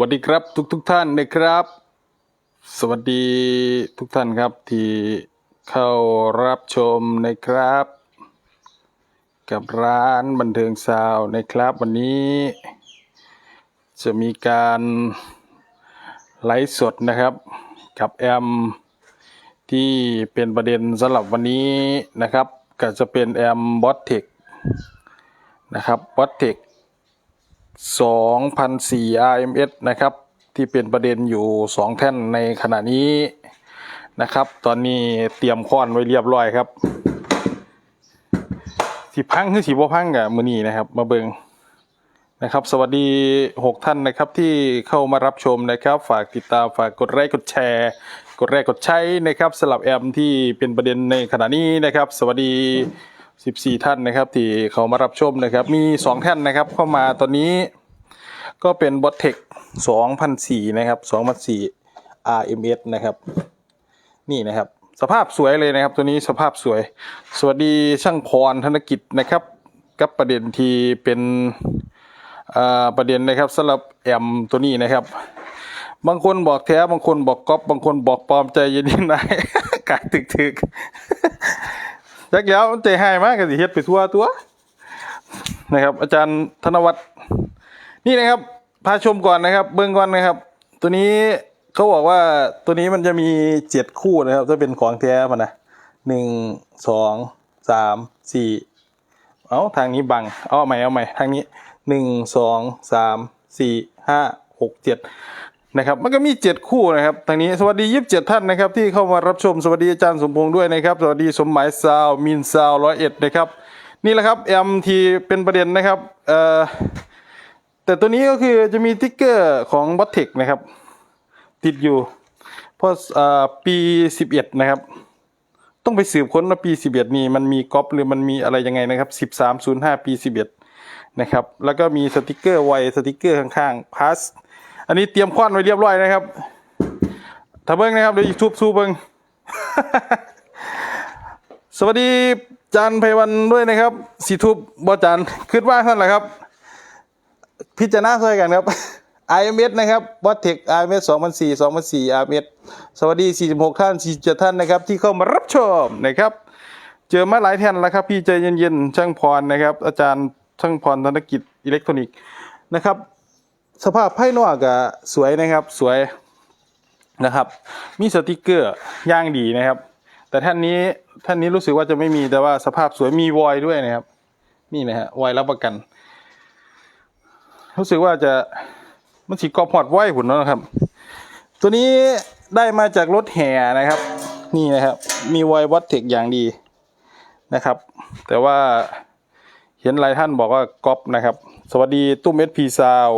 วัสดีครับทุกทุกท่านนะครับ สวัสดีทุกท่านครับที่เข้ารับชมนะครับ กับร้านบันเทิงซาวน์นะครับ วันนี้ จะมีการไลฟ์สดนะครับ กับแอม ที่เป็นประเด็นสำหรับวันนี้นะครับ ก็จะเป็นแอมบอสเทคนะครับบอสเทค 2,004 RMS นะครับ ที่เป็นประเด็นอยู่ 2 แท่นในขณะนี้นะครับ ตอนนี้เตรียมค้อนไว้เรียบร้อยครับ สิพังคือสีบ่พังกับมือนี้นะครับ มาเบิงนะครับ สวัสดี 6 ท่านนะครับที่เข้ามารับชมนะครับ ฝากติดตามฝากกดไลค์กดแชร์ กดแรกกดใช้นะครับสลับแอมที่เป็นประเด็นในขณะนี้นะครับ สวัสดี 14 ท่านนะครับ ที่เขามารับชมนะครับ มี 2 ท่านนะครับ เข้ามาตอนนี้ก็เป็นบอทเทค2004นะครับ2004 RMS นะครับ นี่นะครับ สภาพสวยเลยนะครับ ตัวนี้สภาพสวย สวัสดีช่างพรธนกิจนะครับ กับประเด็นที่เป็นอ่าประเด็นนะครับสำหรับแอมตัวนี้นะครับ บางคนบอกแท้บางคนบอกก๊อปบางคนบอกปลอมใจเย็นๆได้กายถึกๆ จักแล้วมันใจหายมากกันสิเฮ็ดไปทั่วตัวนะครับ อาจารย์ธนวัฒน์นี่นะครับพาชมก่อนนะครับ เบื้องก่อนนะครับ ตัวนี้เขาบอกว่าตัวนี้มันจะมีเจ็ดคู่นะครับ จะเป็นของแท้มันนะหนึ่งสองสามสี่เอาทางนี้บัง เอาใหม่เอาใหม่ทางนี้หนึ่งสองสามสี่ห้าหกเจ็ด นะครับมันก็มีเจ็ดคู่นะครับทางนี้สวัสดียี่สิบเจ็ดท่านนะครับที่เข้ามารับชมสวัสดีอาจารย์สมพงษ์ด้วยนะครับ สวัสดีสมหมายซาวมินซาวร้อยเอ็ดนะครับนี่แหละครับแอมทีเป็นประเด็นนะครับเอ่อแต่ตัวนี้ก็คือจะมีติ๊กเกอร์ของบอทเทคนะครับ ติดอยู่พราะอ่าปีสิบเอ็ดนะครับ ต้องไปสืบค้นว่าปีสิบเอ็ดนี่มันมีก๊อปหรือมันมีอะไรยังไงนะครับสิบสามศูนย์ห้าปีสิบเอ็ดนะครับ แล้วก็มีสติกเกอร์ไวสติกเกอร์ข้างๆพาส อันนี้เตรียมคว้านไว้เรียบร้อยนะครับถ้าเบิ้งนะครับเดี๋ยวยูทูบซูเบิ้งสวัสดีจันไพวันด้วยนะครับสีทุบบอจันคิดว่าท่านแหละครับ พิจารณาช่วยกันครับ IMS นะครับบอทเทค IMS 2004 2004 IMS สวัสดี 46 ท่าน 47 ท่านนะครับ ที่เข้ามารับชมนะครับ เจอมาหลายแท่นแล้วครับ พี่ใจเย็นๆช่างพรนะครับ อาจารย์ช่างพรธนกิจอิเล็กทรอนิกส์นะครับ สภาพภายนอกก็สวยนะครับสวยนะครับ มีสติกเกอร์ย่างดีนะครับ แต่ท่านนี้ท่านนี้รู้สึกว่าจะไม่มีแต่ว่าสภาพสวยมีวอยด้วยนะครับ นี่นะฮะวอยรับประกัน รู้สึกว่าจะมันสีกอบหอดไว้หุ่นแล้วนะครับ ตัวนี้ได้มาจากรถแห่นะครับ นี่นะครับ มีไววัตเทคอย่างดีนะครับ แต่ว่าเห็นหลายท่านบอกว่าก๊อปนะครับ สวัสดีตุ้มเอสพีซาว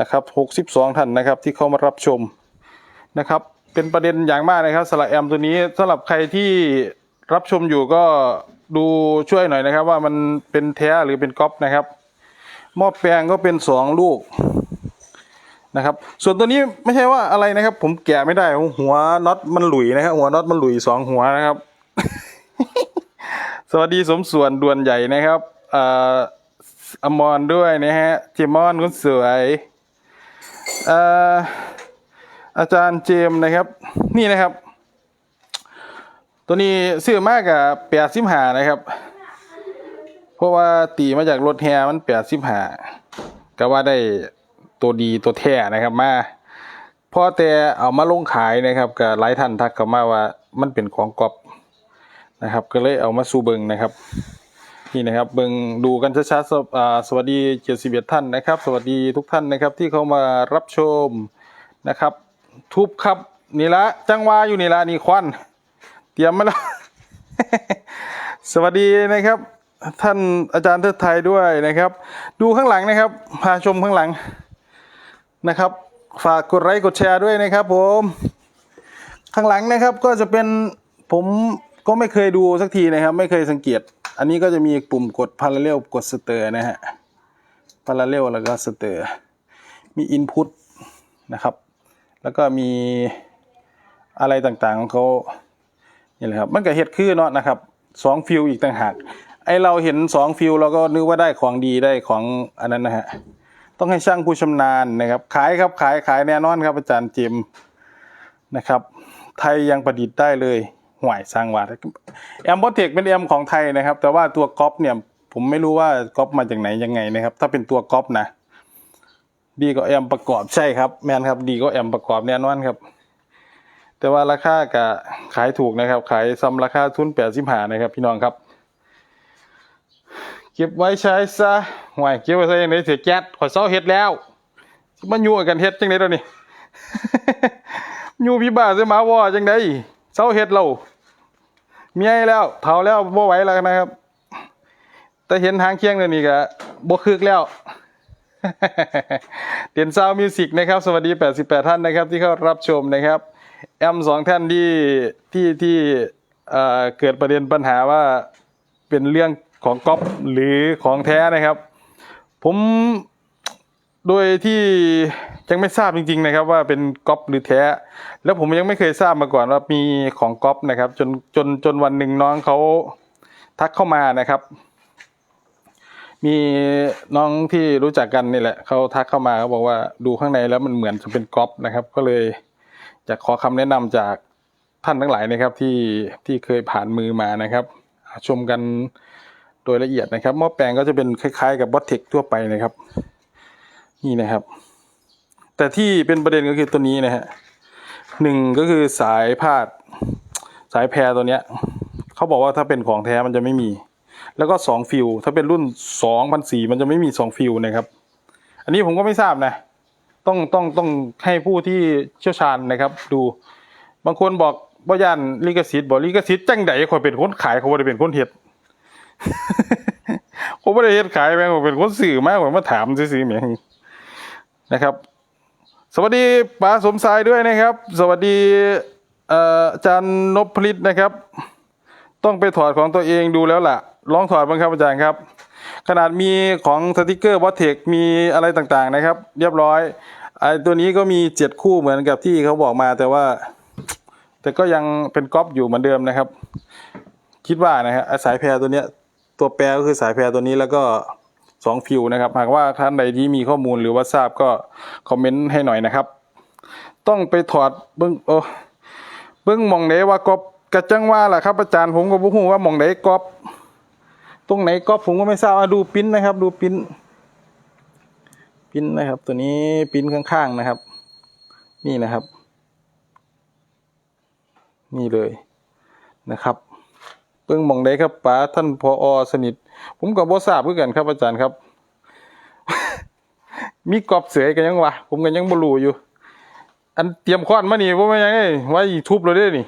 นะครับหกสิบสองท่านนะครับที่เข้ามารับชมนะครับ เป็นประเด็นอย่างมากนะครับสำหรับแอมตัวนี้สำหรับใครที่รับชมอยู่ก็ดูช่วยหน่อยนะครับ ว่ามันเป็นแท้หรือเป็นก๊อปนะครับหม้อแปลงก็เป็นสองลูกนะครับ ส่วนตัวนี้ไม่ใช่ว่าอะไรนะครับ ผมแกะไม่ได้หัวน็อตมันหลุยนะครับหัวน็อตมันหลุยสองหัวนะครับ สวัสดีสมส่วนด่วนใหญ่นะครับเอ่ออมรด้วยนะฮะเจมอนคุณสวย อาจารย์เจมนะครับ นี่นะครับ ตัวนี้ซื้อมากกับแปดสิบหานะครับ เพราะว่าตีมาจากรถแฮมันแปดสิบหาก็ว่าได้ตัวดีตัวแท้นะครับมาพอแต่เอามาลงขายนะครับกับหลายท่านทักเข้ามาว่ามันเป็นของกอบนะครับ ก็เลยเอามาสู่เบิงนะครับ นี่นะครับเบิงดูกันชัดๆสวัสดีเจ็ดสิบเอ็ดท่านนะครับ สวัสดีทุกท่านนะครับที่เข้ามารับชมนะครับ ทุบครับนี่ละจังหวาอยู่นี่ละนี่ควันเตรียมมาแล้วสวัสดีนะครับ ท่านอาจารย์เทิดไทยด้วยนะครับ ดูข้างหลังนะครับ พาชมข้างหลังนะครับ ฝากกดไลค์กดแชร์ด้วยนะครับ ผม ข้างหลังนะครับก็จะเป็นผมก็ไม่เคยดูสักทีนะครับ ไม่เคยสังเกต อันนี้ก็จะมีปุ่มกดพาราเรลกดสเตอร์นะฮะพาราเรลแล้วก็สเตอร์มีอินพุตนะครับ แล้วก็มีอะไรต่างๆของเขานี่แหละครับ มันก็เฮ็ดคือเนาะนะครับสองฟิลอีกต่างหาก ไอเราเห็นสองฟิลเราก็นึกว่าได้ของดีได้ของอันนั้นนะฮะ ต้องให้ช่างผู้ชำนาญนะครับ ขายครับขายขายแน่นอนครับอาจารย์จิมนะครับ ไทยยังประดิษฐ์ได้เลย ห่วยสร้างวาดแอมบอเทคเป็นแอมของไทยนะครับ แต่ว่าตัวก๊อปเนี่ย ผมไม่รู้ว่าก๊อปมาจากไหนยังไงนะครับ ถ้าเป็นตัวก๊อปนะ ดีกว่าแอมประกอบใช่ครับ แมนครับ ดีกว่าแอมประกอบแน่นอนครับ แต่ว่าราคาก็ขายถูกนะครับ ขายซ้ำราคาทุนแปดสิบห้านะครับ พี่น้องครับเก็บไว้ใช้ซะห่วยเก็บไว้ใช้ยังไงเสียแก๊สขอเศร้าเฮ็ดแล้วมันยู่กันเฮ็ดจังได๋ตัวนี้อยู่พี่บ้าซื้อหมาว่จังได๋เศร้าเฮ็ดเรา เมียแล้วเฒ่าแล้วบ่ไหวแล้วนะครับ แต่เห็นหางเคียงเดี๋ยวนี้ก็บ่คึกแล้วเตียนซาวมิวสิกนะครับ สวัสดี 88 ท่านนะครับ ที่เข้ารับชมนะครับ แอมสองท่านที่ที่ที่เอ่อเกิดประเด็นปัญหาว่าเป็นเรื่องของก๊อปหรือของแท้นะครับ ผม โดยที่ยังไม่ทราบจริง ๆ นะครับ ว่าเป็นก๊อปหรือแท้ แล้วผมยังไม่เคยทราบมาก่อนว่ามีของก๊อปนะครับ จนจนจนวันหนึ่งน้องเขาทักเข้ามานะครับ มีน้องที่รู้จักกันนี่แหละเขาทักเข้ามาเขาบอกว่าดูข้างในแล้วมันเหมือนจะเป็นก๊อปนะครับ ก็เลยอยากขอคำแนะนำจากท่านทั้งหลายนะครับที่ที่เคยผ่านมือมานะครับ ชมกันโดยละเอียดนะครับหม้อแปลงก็จะเป็นคล้ายๆ กับบอทเทคทั่วไปนะครับ นี่นะครับ แต่ที่เป็นประเด็นก็คือตัวนี้นะฮะหนึ่งก็คือสายพาดสายแพรตัวเนี้ยเขาบอกว่าถ้าเป็นของแท้มันจะไม่มี แล้วก็สองฟิวถ้าเป็นรุ่นสองพันสี่มันจะไม่มีสองฟิวนะครับ อันนี้ผมก็ไม่ทราบนะ ต้องต้องต้องให้ผู้ที่เชี่ยวชาญนะครับ ดู บางคนบอกว่ย่านลิขสิทธิ์บอกลิขสิทธิ์จังใดคอยเป็นคนขายเขาบ่ได้เป็นคนเฮ็ดผมไม่ได้เฮ็ดขายแม่งผมเป็นคนสื่อมากผมมาถามซื่อๆแม่ง นะครับ สวัสดีป๋าสมชายด้วยนะครับ สวัสดีอาจารย์นพพลิตนะครับ ต้องไปถอดของตัวเองดูแล้วล่ะลองถอดบ้างครับอาจารย์ครับ ขนาดมีของสติกเกอร์วอตเทคมีอะไรต่างๆนะครับ เรียบร้อยไอ้ตัวนี้ก็มีเจ็ดคู่เหมือนกับที่เขาบอกมาแต่ว่า แต่ก็ยังเป็นก๊อปอยู่เหมือนเดิมนะครับ คิดว่านะฮะไอ้สายแพรตัวเนี้ยตัวแปรก็คือสายแพรตัวนี้แล้วก็ สองฟิวนะครับ หากว่าท่านใดที่มีข้อมูลหรือว่าทราบก็คอมเมนต์ให้หน่อยนะครับ ต้องไปถอดเบิ้งโอ้เบิ้งมองไหนว่ากอบกระจังว่าล่ะครับอาจารย์ผมก็บ่ฮู้ว่ามองไหนกอบตรงไหนกอบผมก็ไม่ทราบอะดูปิ้นนะครับ ดูปิ้นปิ้นนะครับ ตัวนี้ปิ้นข้างๆนะครับ นี่นะครับ นี่เลยนะครับเพิ่งมองได้ครับป๋าท่านพออสนิท ผมก็บ่ทราบคือกันครับอาจารย์ครับ มีกรอบเสือกันยังวะผมก็ยังบ่รู้อยู่ อันเตรียมค้อนมานี่บ่แม่ยังไงไว้ทุบเลยเด้นี่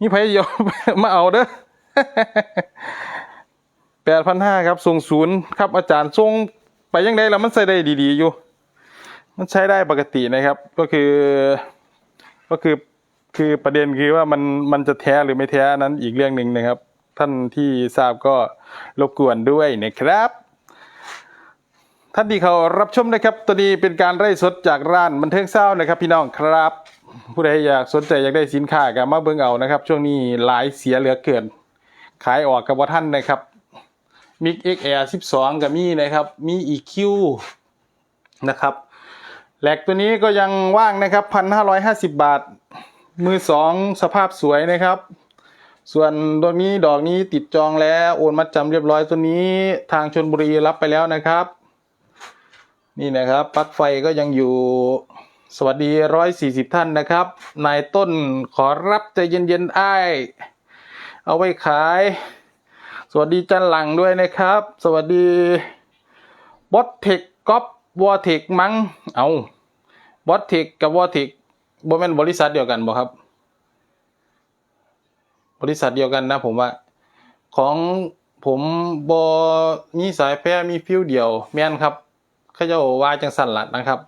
มีไผเดียวมมาเอาเด้อแปดพันห้าครับส่งศูนย์ครับ อาจารย์ส่งไปยังไงแล้วมันใช้ได้ดีๆอยู่ มันใช้ได้ปกตินะครับ ก็คือ ก็คือคือประเด็นคือว่ามันมันจะแท้หรือไม่แท้นั้นอีกเรื่องหนึ่งนะครับ ท่านที่ทราบก็รบกวนด้วยนะครับ ท่านที่เขารับชมนะครับตัวนี้เป็นการไล่สดจากร้านบันเทิงเศร้านะครับ พี่น้องครับ ผู้ใดอยากสนใจอยากได้สินค้าก็มาเบิ่งเอานะครับ ช่วงนี้หลายเสียเหลือเกิน ขายออกกับว่าท่านนะครับมิก XR 12กับมีนะครับมี EQ นะครับแหลกตัวนี้ก็ยังว่างนะครับพันห้าร้อยห้าสิบบาท มือสองสภาพสวยนะครับ ส่วนตัวนี้ดอกนี้ติดจองแล้วโอนมัดจำเรียบร้อยตัวนี้ทางชนบุรีรับไปแล้วนะครับ นี่นะครับปลั๊กไฟก็ยังอยู่สวัสดีร้อยสี่สิบท่านนะครับ นายต้นขอรับใจเย็นๆไอ้าย เอาไว้ขาย สวัสดีจันหลังด้วยนะครับ สวัสดีบอสเทคก๊อปวอเทคมั้ง เอาบอสเทคกับวอเทคบ่แม่นบริษัทเดียวกันบ่ครับ บริษัทเดียวกันนะผมว่า ของผมบอมีสายแพร่มีฟิวเดียว แม่นครับเขาเจ้าว่าจังสั่นละนะครับ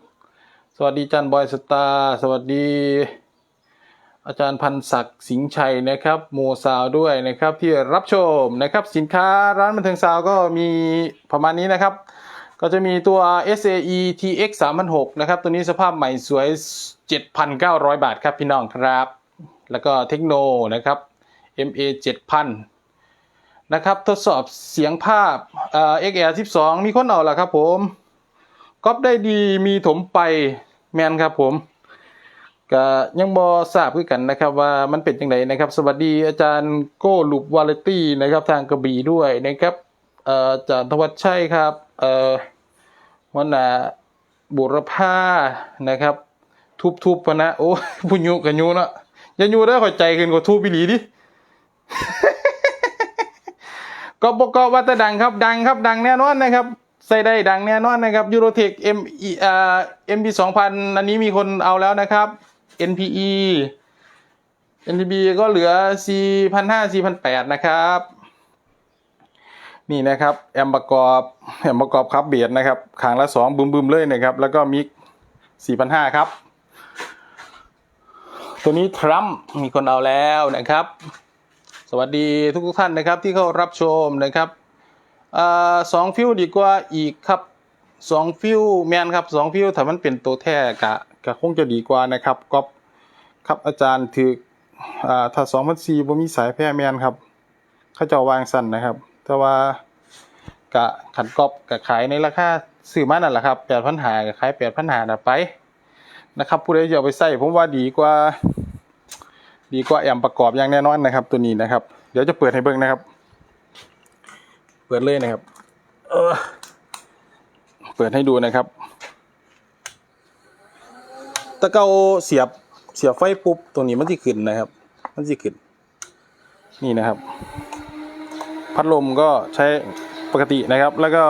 สวัสดีจันบอยสตาร์สวัสดี อาจารย์พันศักดิ์สิงห์ชัยนะครับโมซาวด้วยนะครับที่รับชมนะครับสินค้าร้านบันเทิงซาวก็มีประมาณนี้นะครับ ก็จะมีตัว SAE TX 3006นะครับ ตัวนี้สภาพใหม่สวย 7,900 บาทครับพี่น้องครับ แล้วก็เทคโนนะครับ MA 7000 นะครับ ทดสอบเสียงภาพเอ่อ XR 12มีคนเอาละครับผมก๊อปได้ดีมีถมไปแมนครับผมก็ยังบอทราบคือกันนะครับว่ามันเป็นยังไงนะครับ สวัสดีอาจารย์โก้ลูปวาเลตี้นะครับทางกระบี่ด้วยนะครับอาจารย์ธวัชชัยครับเออวันน่ะบุรพานะครับ ทุบๆพะนะโอ้ผู้ยุกันยุเนาะอย่ายุได้ขอยใจขึ้นกว่าทุบอีหลีดิ ก็บอกว่าแต่ดังครับ ดังครับ ดังแน่นอนนะครับ ใส่ได้ดังแน่นอนนะครับยูโรเทคเอ็มเอ่อเอ็มพีสองพันอันนี้มีคนเอาแล้วนะครับ NPE NPB ก็เหลือสี่พันห้าสี่พันแปดนะครับ นี่นะครับ แอมประกอบแอมประกอบครับเบียดนะครับขางละสองบึมบึมๆเลยนะครับ แล้วก็มิกสี่พันห้าครับ ตัวนี้ทรัมป์มีคนเอาแล้วนะครับ สวัสดีทุกทุกท่านนะครับที่เข้ารับชมนะครับอสองฟิวดีกว่าอีกครับสองฟิวแมนครับสองฟิวถ้ามันเป็นตัวแท้กะกะคงจะดีกว่านะครับก๊อปครับอาจารย์ถืออถ้าสองพันสี่บ่มีสายแพร่แมนครับเขาจะวางสั่นนะครับ แต่ว่ากะขันก๊อปกะขายในราคาซื้อมานั่นแหละครับแปดพันหากะขายแปดพันหาน่ะไปนะครับผู้ใดจะเอาไปใส่ผมว่าดีกว่า ดีกว่าแอมประกอบอย่างแน่นอนนะครับ ตัวนี้นะครับ เดี๋ยวจะเปิดให้เบิ่งนะครับ เปิดเลยนะครับเออเปิดให้ดูนะครับตะเกาเสียบเสียบไฟปุ๊บตรงนี้มันจะขึ้นนะครับ มันจะขึ้น นี่นะครับ พัดลมก็ใช้ปกตินะครับ แล้วก็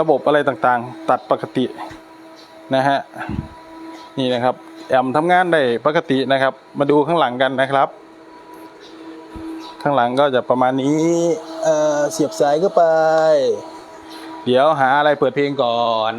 ระบบอะไรต่างๆ ตัดปกตินะฮะ นี่นะครับ แอมทำงานได้ปกตินะครับ มาดูข้างหลังกันนะครับ ข้างหลังก็จะประมาณนี้เเสียบสายเข้าไป เดี๋ยวหาอะไรเปิดเพลงก่อน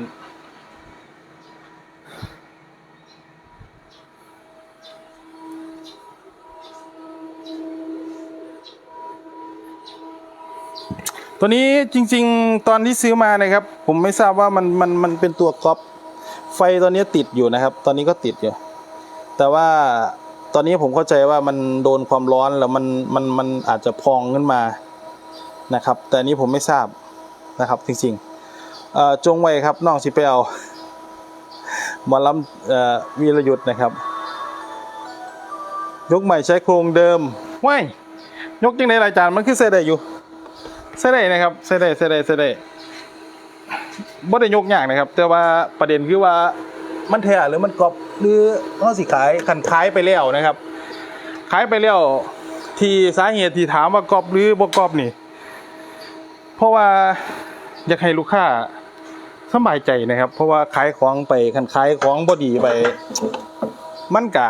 ตัวนี้จริง ๆ ตอนที่ซื้อมานะครับ ผมไม่ทราบว่ามันมันมันเป็นตัวก๊อป ไฟตอนนี้ติดอยู่นะครับ ตอนนี้ก็ติดอยู่ แต่ว่าตอนนี้ผมเข้าใจว่ามันโดนความร้อนแล้วมันมันมันอาจจะพองขึ้นมานะครับ แต่นี้ผมไม่ทราบนะครับจริงๆเอ่อจงไว้ครับน้องสิไปเอาหมอลำเอ่อวีรยุทธ์นะครับ ยกใหม่ใช้โครงเดิมว้ายยกยังไงรายจานมันคือใส่ได้อยู่ใส่ได้นะครับใส่ได้ใส่ได้ใส่ได้ บ่ได้ยกยากนะครับ แต่ว่าประเด็นคือว่ามันแท้หรือมันกรอบหรือเขาสิขายคันขายไปแล้วนะครับ ขายไปแล้วที่สาเหตุที่ถามว่ากรอบหรือบ่กรอบนี่ เพราะว่าอยากให้ลูกค้าสบายใจนะครับ เพราะว่าขายของไปคันขายของบ่ดีไป มันกะ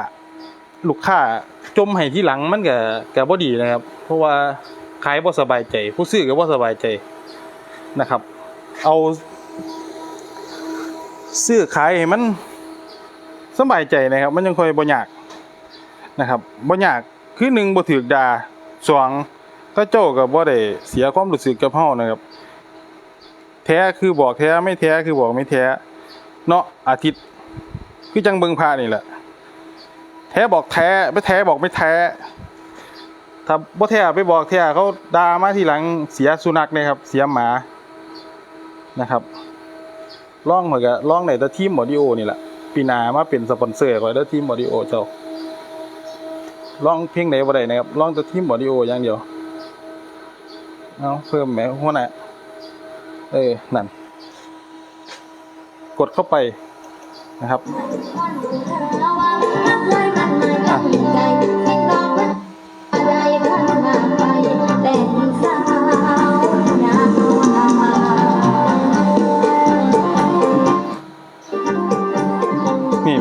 ลูกค้าจมให้ที่หลังมันกะกะบ่ดีนะครับ เพราะว่าขายบ่สบายใจ ผู้ซื้อก็บ่สบายใจนะครับ เอา ซื้อขายให้มันสบายใจนะครับ มันยังค่อยบ่ยากนะครับบ่ยากคือหนึ่งบ่ถูกด่าสองก็เจ้าก็บ่ได้เสียความรู้สึกกับเฮานะครับ แท้คือบอกแท้ไม่แท้คือบอกไม่แท้เนาะอาทิตย์คือจังเบิงพานี่แหละแท้บอกแท้ไม่แท้บอกไม่แท้ถ้าบ่แท้ไปบอกแท้เขาด่ามาทีหลังเสียสุนัขเนี่ยครับ เสียหมานะครับ ร้องเหมือนกับร้องในแต่ทีมออดิโอนี่แหละปีนามาเป็นสปอนเซอร์ก่อนเด้อทีมออดิโอเจ้าร้องเพลงไหนบ่ได้นะครับร้องแต่ทีมออดิโออย่างเดียวเอาเพิ่มแหมหัวหน้าเออนั่น กดเข้าไปนะครับ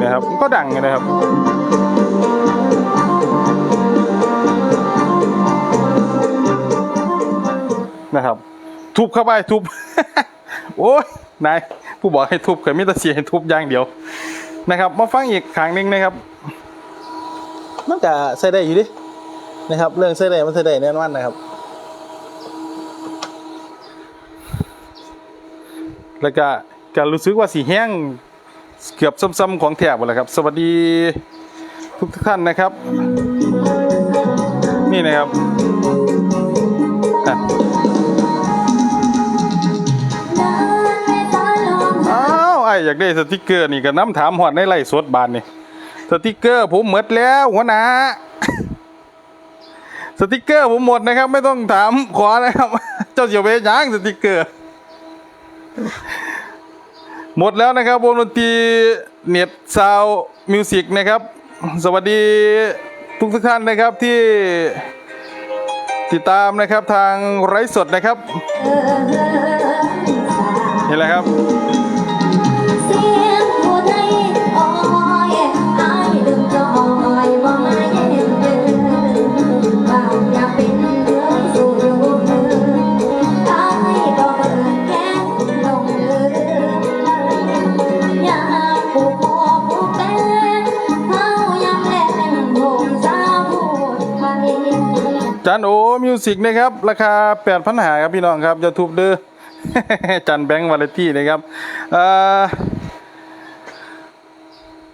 นะครับ ก็ดังเลยนะครับนะครับ ทุบเข้าไปทุบ โอ้ยนายผู้บอกให้ทุบเคยมีแต่เสียให้ทุบอย่างเดียวนะครับ มาฟังอีกครั้งหนึ่งนะครับมันจะใส่ได้อยู่ดินะครับ เรื่องใส่ได้มันใส่ได้แน่นอนนะครับ แล้วก็การรู้สึกว่าสีแห้ง เกือบซ้ำๆของแถบหมดแล้วครับ สวัสดีทุกท่านนะครับ นี่นะครับอ้าวอยากได้สติกเกอร์นี่ก็น้ำถามหอดในไล่สดบานนี่สติกเกอร์ผมหมดแล้วหัวหน้าสติกเกอร์ผมหมดนะครับ ไม่ต้องถามขอนะครับ เจ้าเสียวไปย่างสติกเกอร์ หมดแล้วนะครับวงดนตรีเน็ตซาวมิวสิกนะครับ สวัสดีทุกทุกท่านนะครับที่ติดตามนะครับทางไร้สดนะครับ นี่แหละครับ จานโอมิวสิกนะครับ ราคา8 0 0 0หาครับพี่น้องครับจะทุบเด้อจันแบงค์วาเลตี้นะครับเอ่อ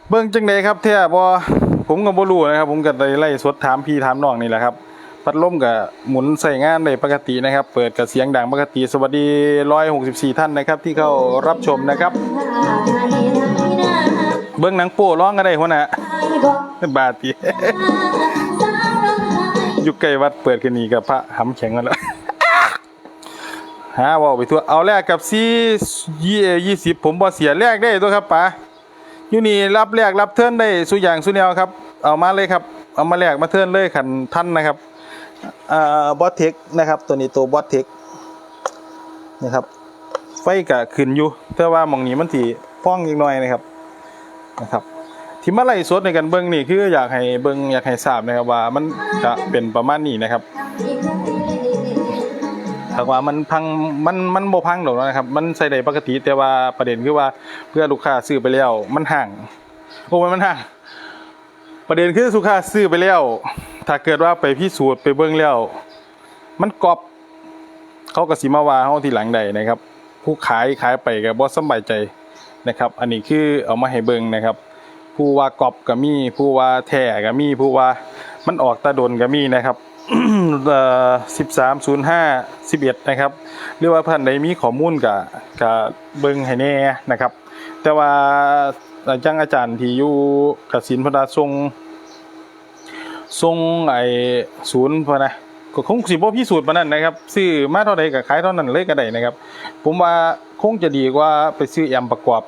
เบิ่งจังไดครับแท้บ่ผมก็บ่รู้นะครับ ผมก็ได้ไล่สดถามพี่ถามน้องนี่แหละครับพัดลมก็หมุนใส่งานได้ปกตินะครับ เปิดกับเสียงดังปกติ สวัสดี 164 ท่านนะครับ ที่เข้ารับชมนะครับ เบิ่งหนังโป้ร้องก็ได้หัวหน้าบาดติ อยู่ใกล้วัดเปิดกันนี่กับพระหำแข็งกันแล้วหาเว่าไปทั่วเอาแรกกับซียี่ยี่สิบผมบอเสียแรกได้ตัวครับป๋าอยู่นี่รับแรกรับเทิร์นได้สุอย่างสุแนวครับ เอามาเลยครับ เอามาแลกมาเทิร์นเลยขันท่านนะครับอ่าบอสเทคนะครับ ตัวนี้ตัวบอสเทคนะครับ ไฟกะขึ้นอยู่แต่ว่ามองนี้มันสีฟ้องอีกหน่อยนะครับนะครับ ที่มาไล่สดในกันเบิ้งนี่คืออยากให้เบิ้งอยากให้ทราบนะครับว่ามันจะเป็นประมาณนี้นะครับถ้าว่ามันพังมันมันโบพังหรอกนะครับ มันใส่ได้ปกติแต่ว่าประเด็นคือว่าเพื่อลูกค้าซื้อไปแล้ว มันห่างโอ้ยมันห่างประเด็นคือลูกค้าซื้อไปแล้ว ถ้าเกิดว่าไปพิสูจน์ไปเบิ้งแล้ว มันกรอบเขาก็สิมาว่าเฮาทีหลังใดนะครับ ผู้ขายขายไปก็บ่สำบายใจนะครับ อันนี้คือเอามาให้เบิ่งนะครับ ผู้ว่ากอบก็มีผู้ว่าแท้ก็มีผู้ว่ามันออกตาดนก็มีนะครับสิบสามศูนย์ห้าสิบเอ็ดนะครับหรือว่าท่านใดมีข้อมูลกับกับเบิ่งให้แน่นะครับ แต่ว่าจังอาจารย์ที่อยู่กสินพนาทรงทรงไอ้ศูนย์พนะก็คงสิบ่พิสูจน์ปานนั้นนะครับ ซื้อมาเท่าใดก็ขายเท่านั้นเลยก็ได้นะครับ ผมว่าคงจะดีกว่าไปซื้อแอมประกอบ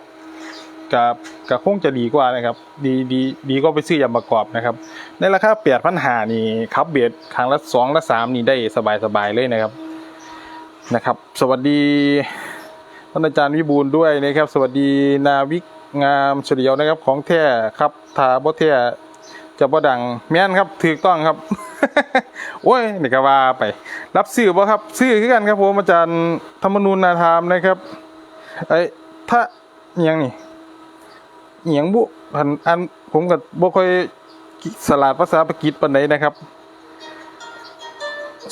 กับกับคงจะดีกว่านะครับ ดีดีดีก็ไปซื้อยำประกอบนะครับ ในราคาเปียดพันหานี่ครับเบียดครั้งละสองละสามนี่ได้สบายสบายเลยนะครับนะครับ สวัสดีท่านอาจารย์วิบูลด้วยนะครับ สวัสดีนาวิกงามเฉลียวนะครับ ของแท้ครับถ้าบ่แท้จะบ่ดังแม่นครับถูกต้องครับโอ้ยนี่ก็ว่าไป รับซื้อบ่ครับ ซื้อคือกันครับผมอาจารย์ธรรมนูญนาธรรมนะครับไอ้ถ้ายังนี่ เอียงบุพันอันผมกับบ่ค่อยสลาดภาษาปากีสปานใดนะครับ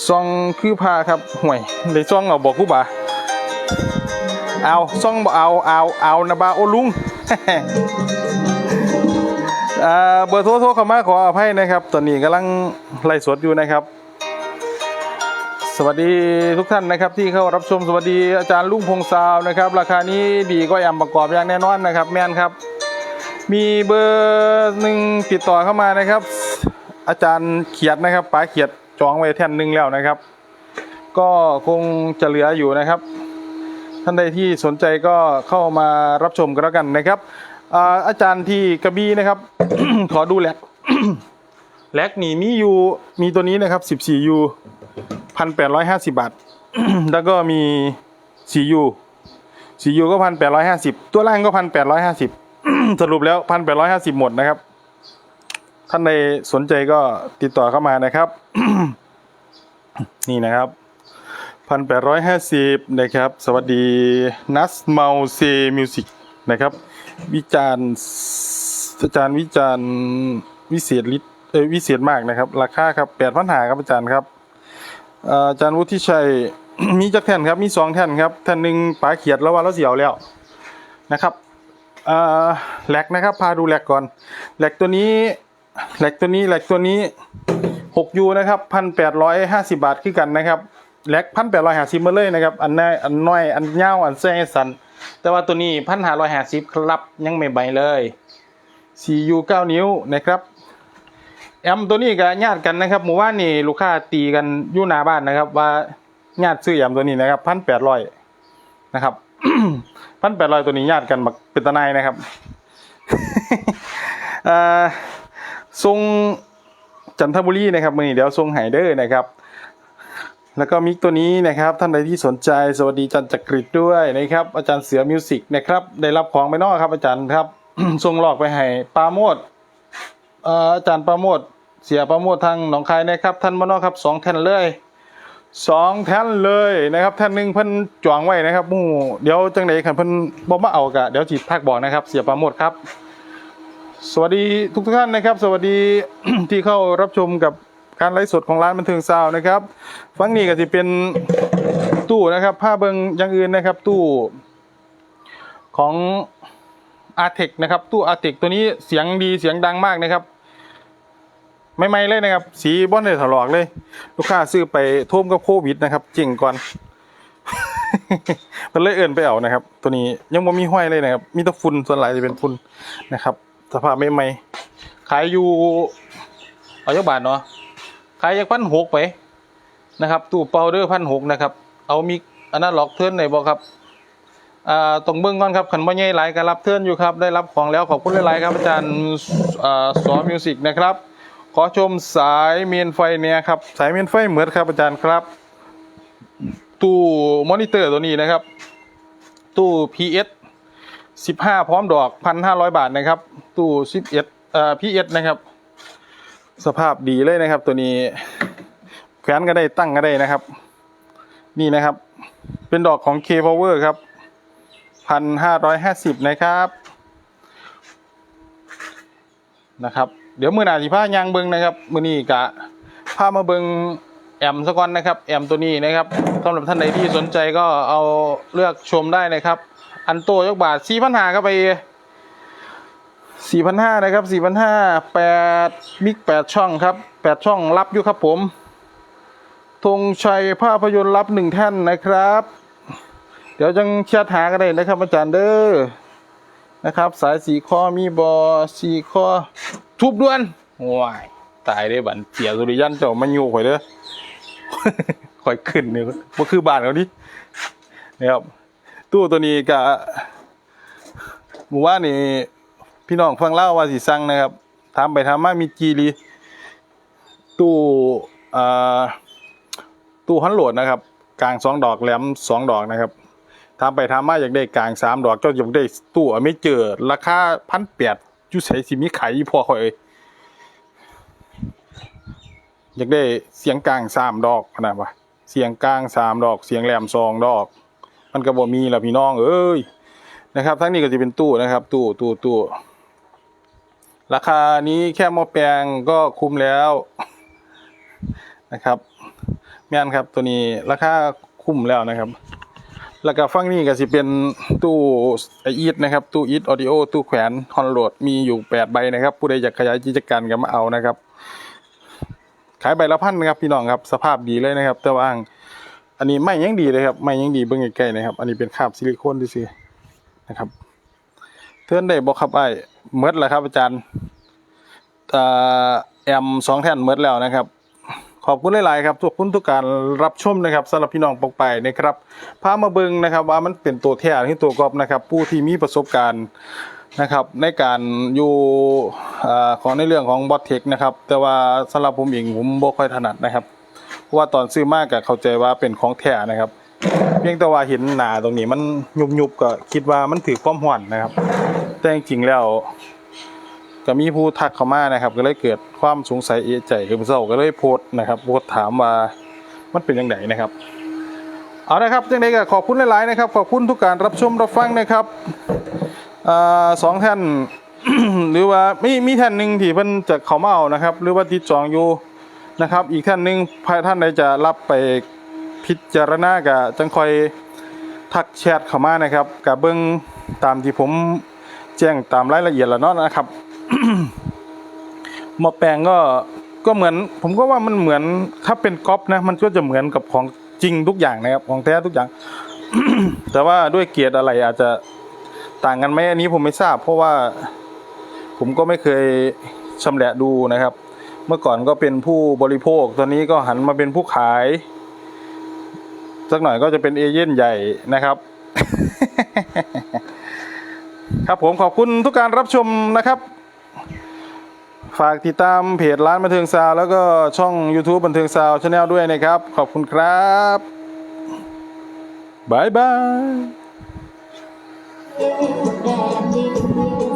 ซองคือพาครับห่วยได้ซองเอาบอกกูบ่าเอาซองบ่เอาเอาเอานะบ่าโอลุงเบอร์โทรโทรเข้ามาขออภัยนะครับ ตอนนี้กำลังไล่สดอยู่นะครับ สวัสดีทุกท่านนะครับ ที่เข้ารับชมสวัสดีอาจารย์ลุงพงซาวนะครับ ราคานี้ดีก็ยำประกอบอย่างแน่นอนนะครับ แม่นครับ มีเบอร์หนึ่งติดต่อเข้ามานะครับ อาจารย์เขียดนะครับป๋าเขียดจองไว้แท่นหนึ่งแล้วนะครับ ก็คงจะเหลืออยู่นะครับ ท่านใดที่สนใจก็เข้ามารับชมกันแล้วกันนะครับอาอาจารย์ที่กระบี่นะครับ ขอดูแลกแลกหนีมียูมีตัวนี้นะครับ 14ยูพันแปดร้อยห้าสิบาท แล้วก็มี4ยู4ยูก็พันแปดร้อยห้าสิบตัวล่างก็พันแปดร้อยห้าสิบ สรุปแล้วพันแปดร้อยห้าสิบหมดนะครับ ท่านใดสนใจก็ติดต่อเข้ามานะครับ นี่นะครับพันแปดร้อยห้าสิบนะครับ สวัสดีนัสเมาเซมิวสิกนะครับ วิจารณ์อาจารย์วิจารณ์วิเศษฤทธิ์เอยวิเศษมากนะครับ ราคาครับแปดพันหาครับอาจารย์ครับอาจารย์วุฒิชัยมีจักแท่นครับ มีสองแท่นครับ แท่นหนึ่งปลาเขียดแล้วว่าเราเสียวแล้วนะครับ เอ่อแหลกนะครับ พาดูแหลกก่อนแหลกตัวนี้แหลกตัวนี้แหลกตัวนี้หกยูนะครับพันแปดร้อยห้าสิบาทคือกันนะครับแหลกพันแปดร้อยห้าสิบมาเลยนะครับ อันน้อยอันน้อยอันยาวอันแซ่สัน แต่ว่าตัวนี้พันห้าร้อยห้าสิบครับยังไม่ใบเลย CU 9นิ้วนะครับแอมตัวนี้ก็ญาติกันนะครับหมู่บ้านนี่ลูกค้าตีกันอยู่หน้าบ้านนะครับ ว่าญาติซื้อแอมตัวนี้นะครับพันแปดร้อยนะครับ พันแปดร้อยตัวนี้ญาติกันบักเป็นตะไนายนะครับเอ่อทรงจันทบุรีนะครับมือนี้เดี๋ยวทรงไหเดอร์นะครับ แล้วก็มิกตัวนี้นะครับ ท่านใดที่สนใจสวัสดีอาจารย์จักริดด้วยนะครับ อาจารย์เสือมิวสิกนะครับ ได้รับของไปนอกครับ อาจารย์ครับส่งหลอกไปให้ปราโมดเอ่ออาจารย์ปราโมดเสียปราโมดทางหนองคายนะครับ ท่านมานอกครับสองแท่นเลย สองแท่นเลยนะครับแท่นหนึ่งเพิ่นจองไว้นะครับมู่เดี๋ยวจังไดคันเพิ่นบ่มาเอากะเดี๋ยวจิทักบอกนะครับ เสียปราโมดครับ สวัสดีทุกท่านนะครับ สวัสดีที่เข้ารับชมกับการไลฟ์สดของร้านบันเทิงซาวนะครับฟังนี้ก็จะเป็นตู้นะครับ ผ้าเบิงอย่างอื่นนะครับ ตู้ของอาร์เทคนะครับ ตู้อาร์เทคตัวนี้เสียงดีเสียงดังมากนะครับ ไม่ไม่เลยนะครับ สีบ้อนเลยถลอกเลย ลูกค้าซื้อไปท่วมกับโควิดนะครับเจ๋งก่อนมันเลยเอื่นไปเอานะครับ ตัวนี้ยังไม่มีห้อยเลยนะครับ มีแต่ฝุ่นส่วนหลายจะเป็นฝุ่นนะครับ สภาพไม่ไม่ขายอยู่เอาจักบาทเนาะขายจากพันหกไปนะครับ ตู้เปาเดอร์พันหกนะครับ เอามีอันนั้นล็อกเทิร์นไหนบอกครับอ่าตรงเบื้องก่อนครับขันบ่ใหญ่หลายก็รับเทิร์นอยู่ครับ ได้รับของแล้วขอบคุณหลายๆครับอาจารย์อ่าสอมิวสิกนะครับ อชมสายเมนไฟเนี่ยครับ สายเมนไฟเหมือนครับอาจารย์ครับ ตู้มอนิเตอร์ตัวนี้นะครับ ตู้ PS สิบห้าพร้อมดอกพันห้าร้อยบาทนะครับ ตู้สิบเอ่อพีเอสนะครับ สภาพดีเลยนะครับ ตัวนี้แขวนก็ได้ตั้งก็ได้นะครับ นี่นะครับ เป็นดอกของ K Power ครับพันห้าร้อยห้าสิบนะครับนะครับ เดี๋ยวมือหนาสิผ้ายางเบิงนะครับมือนี้กะผ้ามาเบิงแอมสะก่อนนะครับ แอมตัวนี้นะครับสำหรับท่านใดที่สนใจก็เอาเลือกชมได้นะครับ อันโตยกบาทสี่พันห้าก็ไปสี่พันห้านะครับสี่พันห้าแปดมิกแปดช่องครับแปดช่องรับอยู่ครับผมธงชัยภาพยนตร์รับหนึ่งแท่นนะครับ เดี๋ยวจังเชียร์หากันได้นะครับอาจารย์เด้อนะครับ สายสีข้อมีบอสีข้อ ทุบด่วนว้ายตายได้บันเสียสุริยันเจ้ามันอยู่ข่อยเด้อข่อยขึ้นเนี่ยว่าคือบ้านเขาดินะครับตู้ตัวนี้กะหมู่ว่านี่พี่น้องฟังเล่าว่าสิสั่งนะครับถาไปถามามีจีรีตู้อ่าตู้ฮันโหลดนะครับ กลางสองดอกแหลมสองดอกนะครับถาไปถามาอยากได้กลางสามดอกเจ้าอยากได้ตู้อะไม่เจอราคาพันแปด จุใส่สิมีขายอีพอข่อยเอ้ยอยากได้เสียงกลางสามดอกขนาดวะเสียงกลางสามดอก เสียงแหลมสองดอก มันก็บ่มีแล้วพี่น้องเอ้ยนะครับ ทั้งนี้ก็จะเป็นตู้นะครับ ตู้ตู้ตู้ราคานี้แค่หม้อแปลงก็คุ้มแล้วนะครับแม่นครับตัวนี้ราคาคุ้มแล้วนะครับ แล้วก็ฟังนี่ก็สิเป็นตู้ไออีทนะครับ ตู้อีทออดิโอตู้แขวนฮอนโหลดมีอยู่แปดใบนะครับ ผู้ใดอยากขยายกิจการก็มาเอานะครับ ขายใบละพันนะครับพี่น้องครับสภาพดีเลยนะครับ แต่ว่าอันนี้ไม่ยังดีเลยครับไม่ยังดีเบิ่งใกล้ๆนะครับ อันนี้เป็นคาบซิลิโคนที่ซื้อๆนะครับเทือนได้บอกครับไอ้เมดแล้วครับอาจารย์อ่าแอมสองแท่นเมดแล้วนะครับ ขอบคุณหลายๆครับทุกคุณทุกการรับชมนะครับสำหรับพี่น้องปกไปนะครับพามาเบิงนะครับว่ามันเป็นตัวแท้ที่ตัวกรอบนะครับ ผู้ที่มีประสบการณ์นะครับในการอยู่อ่าของในเรื่องของบอทเทคนะครับแต่ว่าสำหรับผมเองผมบ่ค่อยถนัดนะครับเพราะว่าตอนซื้อมากก็เข้าใจว่าเป็นของแท้นะครับเพียงแต่ว่าเห็นหนาตรงนี้มันยุบๆก็คิดว่ามันถือความห่อนนะครับ แต่จริงๆแล้ว ก็มีผู้ทักเข้ามานะครับ ก็เลยเกิดความสงสัยเอะใจคือเศร้าก็เลยโพสนะครับโพสถามว่ามันเป็นยังไงนะครับ เอานะครับจังไดก็ขอบคุณหลายๆนะครับ ขอบคุณทุกการรับชมรับฟังนะครับอสองท่านหรือว่ามีมีท่านหนึ่งที่เพิ่นจะเขามาเอานะครับ หรือว่าติดจองอยู่นะครับ อีกท่านหนึ่งภายท่านใดจะรับไปพิจารณากับจังคอยทักแชทเข้ามานะครับกับเบิ้งตามที่ผมแจ้งตามรายละเอียดแล้วเนาะนะครับ หมอแปลงก็ก็เหมือน ผมก็ว่ามันเหมือนถ้าเป็นก๊อปนะ มันก็จะเหมือนกับของจริงทุกอย่างนะครับ ของแท้ทุกอย่าง แต่ว่าด้วยเกียรติอะไรอาจจะต่างกันไหมอันนี้ผมไม่ทราบ เพราะว่าผมก็ไม่เคยชำแหละดูนะครับ เมื่อก่อนก็เป็นผู้บริโภค ตอนนี้ก็หันมาเป็นผู้ขาย สักหน่อยก็จะเป็นเอเย่นใหญ่นะครับ ครับผมขอบคุณทุกการรับชมนะครับ ฝากติดตามเพจร้านบันเทิงซาวแล้วก็ช่อง YouTube บันเทิงซาวชาแนลด้วยนะครับ ขอบคุณครับบายบาย